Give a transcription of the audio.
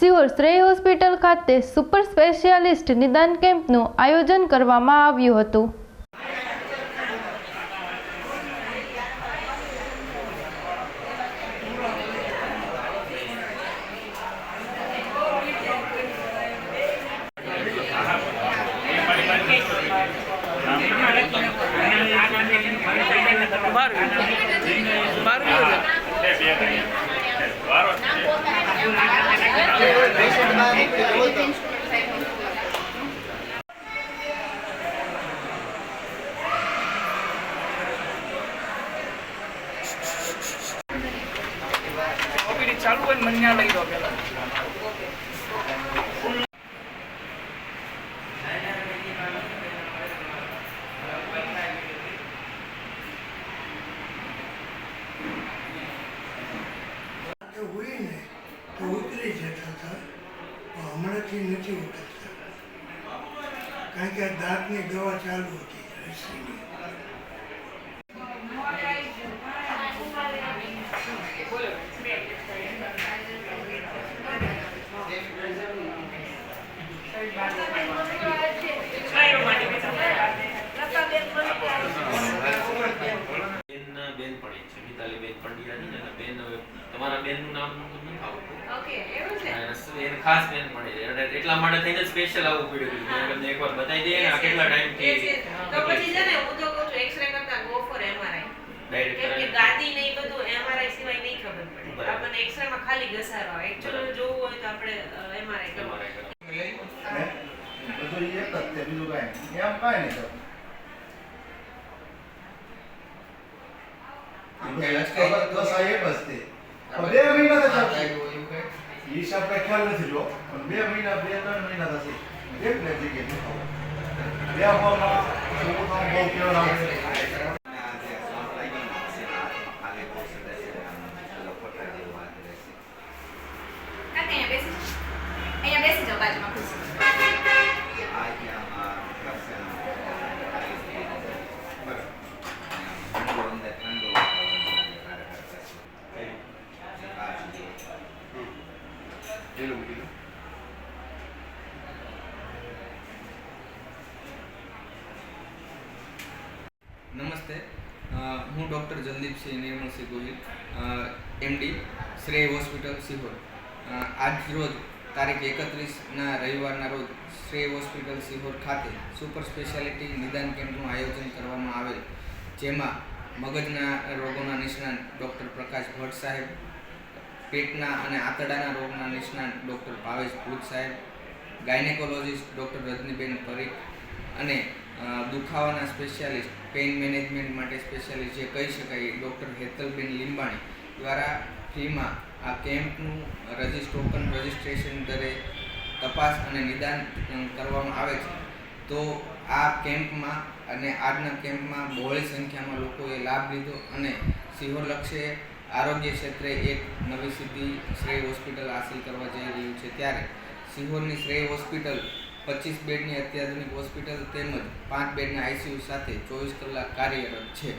સિહોર શ્રેય હોસ્પિટલ ખાતે super specialist નિદાન કેમ્પનું આયોજન કરવામાં આવ્યું હતું. બાર બાર ચાલુ હોય ને મને ન્યા લઈ દો પેલા પણ હમણાંથી નથી ઉતરતા કારણ કે આ દાંતની દવા ચાલુ હતી રસીની. છે બેનનું બેન તમારા નામ નથી આવતું ઓકે એવું છે? ખાસ બેનપણી છે એટલે એટલા માટે થઈને સ્પેશિયલ આવું પડ્યું મેં તમને એકવાર બતાવી દઈએ આ કેટલા Yes, yes. તો પછી છે ને હું તો કહું છું એક્સરે કરતા ગો ફોર એમઆરઆઈ ડાયરેક્ટ કેમ કે ગાદી નહીં બધું એમઆરઆઈ સિવાય નહીં ખબર પડે. આપણને એક્સરે માં ખાલી ઘસારો આવે. એકચ્યુઅલી જોવું હોય તો આપણે એમઆરઆઈ કરવું? બધું એક જ છે બીજું કાંઈ એમ કાંઈ નહીં લશ્કર બસ આ એક જ બે મહિના તો હિસાબ કાંઈ ખ્યાલ નથી જો. બે મહિના બે ત્રણ મહિના થશે. એક ને જગ્યાએ. બે છોકરાઓને બહુ કેવડાવે છે. કાકા અહીંયા નમસ્તે. હું doctor Jandeepsinh Nirmalsinh Gohil MD Shrey hospital Sihor. આજ રોજ તારીખ એકત્રીસના રવિવારના રોજ શ્રેય હોસ્પિટલ સિહોર ખાતે સુપર સ્પેશિયાલિટી નિદાન કેમ્પનું આયોજન કરવામાં આવેલ, જેમાં મગજના રોગોના નિષ્ણાત ડૉક્ટર પ્રકાશ ભટ્ટ સાહેબ, પેટના અને આંતરડાના રોગના નિષ્ણાંત ડૉક્ટર ભાવેશ ભૂત સાહેબ, ગાયનેકોલોજીસ્ટ ડૉક્ટર રજનીબેન પરીખ અને દુખાવાના સ્પેશિયાલિસ્ટ, પેઇન મેનેજમેન્ટ માટે સ્પેશિયાલિસ્ટ જે કહી શકાય ડૉક્ટર હેતલબેન લીંબાણી દ્વારા ફ્રીમાં આ કેમ્પનું રજિસ્ટ, ટોકન રજિસ્ટ્રેશન દરે તપાસ અને નિદાન કરવામાં આવે છે. તો આ કેમ્પમાં અને આજના કેમ્પમાં બહોળી સંખ્યામાં લોકોએ લાભ લીધો અને સિંહોલક્ષે આરોગ્ય ક્ષેત્રે એક નવી સિદ્ધિ શ્રેય હોસ્પિટલ હાંસિલ કરવા જઈ રહ્યું છે. ત્યારે સિંહોરની શ્રેય હોસ્પિટલ પચીસ બેડની અત્યાધુનિક હોસ્પિટલ તેમજ પાંચ બેડના આઈસીયુ સાથે ચોવીસ કલાક કાર્યરત છે.